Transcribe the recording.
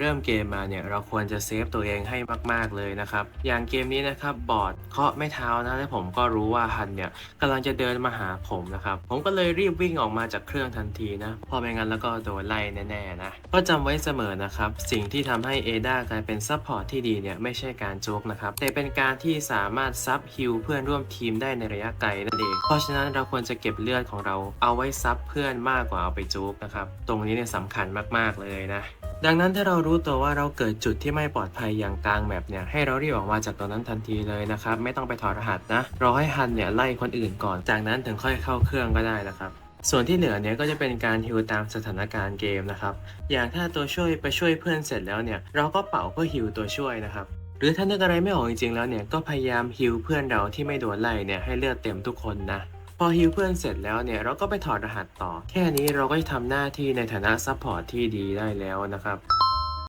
เริ่มเกมมาเนี่ยเราควรจะเซฟตัวเองให้มาก ๆ เลยนะครับ อย่างเกมนี้นะครับบอร์ดเคาะไม่เท้านะและผมก็รู้ว่าฮันเนี่ยกำลังจะเดินมาหาผมนะครับ ผมก็เลยรีบวิ่งออกมาจากเครื่องทันทีนะพอไม่งั้นแล้วก็โดนไล่แน่ๆนะก็จำไว้เสมอนะครับ สิ่งที่ทำให้เอดากลายเป็นซัพพอร์ตที่ดีเนี่ยไม่ใช่การโจกนะครับแต่เป็นการที่สามารถซับฮิลเพื่อนร่วมทีมได้ในระยะไกลนั่นเองเพราะฉะนั้นเราควรจะเก็บเลือดของเราเอาไว้ซับเพื่อนมากกว่าเอาไปจุกนะครับตรงนี้เนี่ยสำคัญมากๆเลยนะ ดังนั้นถ้าเรารู้ตัวว่าเราเกิดจุดที่ไม่ปลอดภัยอย่างกลางแมปเนี่ยให้เรารีบออกมาจากตรงนั้นทันทีเลยนะครับไม่ต้องไปถอดรหัสนะรอให้ฮันเนี่ยไล่คนอื่นก่อนจากนั้นถึงค่อยเข้าเครื่องก็ได้นะครับส่วนที่เหลือเนี่ยก็จะเป็นการฮิวตามสถานการณ์เกมนะครับ อย่างถ้าตัวช่วยไปช่วยเพื่อนเสร็จแล้วเนี่ยเราก็เป่าเพื่อฮิวตัวช่วยนะครับ หรือถ้านึกอะไรไม่ออกจริงๆแล้วเนี่ยก็พยายามฮิวเพื่อนเราที่ไม่โดนไล่เนี่ยให้เลือดเต็มทุกคนนะ พอฮิวเพื่อนเสร็จแล้วเนี่ยเราก็ไปถอดรหัสต่อ แค่นี้เราก็จะทำหน้าที่ในฐานะซัพพอร์ตที่ดีได้แล้วนะครับ